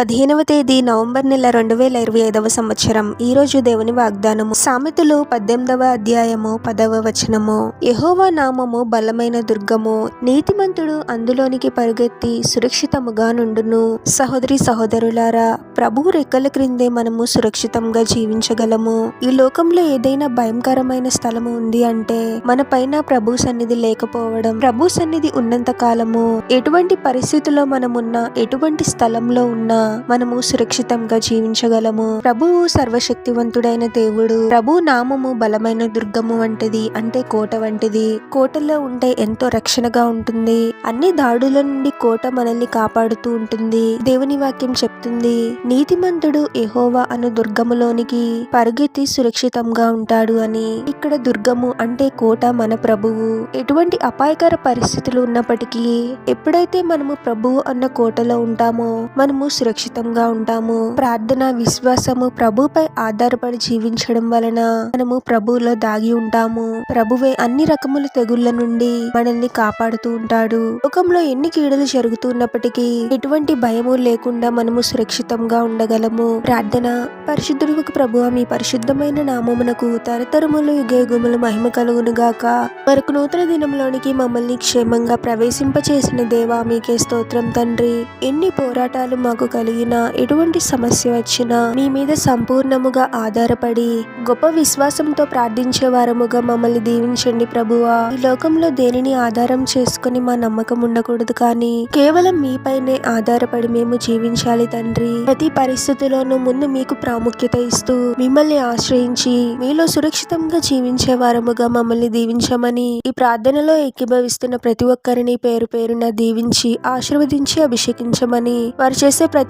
పదిహేనవ తేదీ నవంబర్ నెల రెండు వేల ఇరవై ఐదవ సంవత్సరం. ఈ రోజు దేవుని వాగ్దానము. సామెతలు పద్దెనిమిదవ అధ్యాయము పదవ వచనము. యహోవా నామము బలమైన దుర్గము. నీతిమంతుడు అందులోనికి పరిగెత్తి సురక్షితముగా నుండును. సహోదరి సహోదరులారా ప్రభు రెక్కల క్రిందే మనము సురక్షితంగా జీవించగలము. ఈ లోకంలో ఏదైనా భయంకరమైన స్థలము ఉంది అంటే మన పైన ప్రభు సన్నిధి లేకపోవడం ప్రభు సన్నిధి ఉన్నంత కాలము. ఎటువంటి పరిస్థితుల్లో మనమున్నా ఎటువంటి స్థలంలో ఉన్నా మనము సురక్షితంగా జీవించగలము. ప్రభువు సర్వశక్తివంతుడైన దేవుడు ప్రభు నామము బలమైన దుర్గము వంటిది అంటే కోట వంటిది. కోటలో ఉంటే ఎంతో రక్షణగా ఉంటుంది. అన్ని దాడుల నుండి కోట మనల్ని కాపాడుతూ ఉంటుంది. దేవుని వాక్యం చెప్తుంది నీతిమంతుడు ఎహోవా అను దుర్గములోనికి పరుగెత్తి సురక్షితంగా ఉంటాడు అని. ఇక్కడ దుర్గము అంటే కోట మన ప్రభువు. ఎటువంటి అపాయకర పరిస్థితులు ఉన్నప్పటికీ ఎప్పుడైతే మనము ప్రభువు అన్న కోటలో ఉంటామో మనము సురక్షితంగా ఉంటాము. ప్రార్థన విశ్వాసము ప్రభుపై ఆధారపడి జీవించడం వలన మనము ప్రభువులో దాగి ఉంటాము. ప్రభువే అన్ని రకముల తెగుళ్ళ నుండి మనల్ని కాపాడుతూ ఉంటాడు. లోకంలో ఎన్ని కీడలు జరుగుతున్నప్పటికీ ఎటువంటి భయము లేకుండా మనము సురక్షితంగా ఉండగలము. ప్రార్థన పరిశుద్ధుడు ప్రభు మీ పరిశుద్ధమైన నామమునకు తరతరములు యుగయుగములు మహిమ కలుగును గాక. మరొక నూతన దినంలోనికి మమ్మల్ని క్షేమంగా ప్రవేశింపచేసిన దేవా మీకే స్తోత్రం తండ్రి. ఎన్ని పోరాటాలు మాకు కలిగినా ఎటువంటి సమస్య వచ్చినా మీ మీద సంపూర్ణముగా ఆధారపడి గొప్ప విశ్వాసంతో ప్రార్థించే వారముగా మమ్మల్ని దీవించండి ప్రభువా. ఈ లోకంలో దేనిని ఆధారం చేసుకుని మా నమ్మకం ఉండకూడదు కానీ కేవలం మీపైనే ఆధారపడి మేము జీవించాలి తండ్రి. ప్రతి పరిస్థితిలోనూ ముందు మీకు ప్రాముఖ్యత ఇస్తూ మిమ్మల్ని ఆశ్రయించి మీలో సురక్షితంగా జీవించే వారముగా మమ్మల్ని దీవించమని ఈ ప్రార్థనలో ఎక్కిభవిస్తున్న ప్రతి ఒక్కరిని పేరు పేరున దీవించి ఆశీర్వదించి అభిషేకించమని వారు చేసే ప్రతి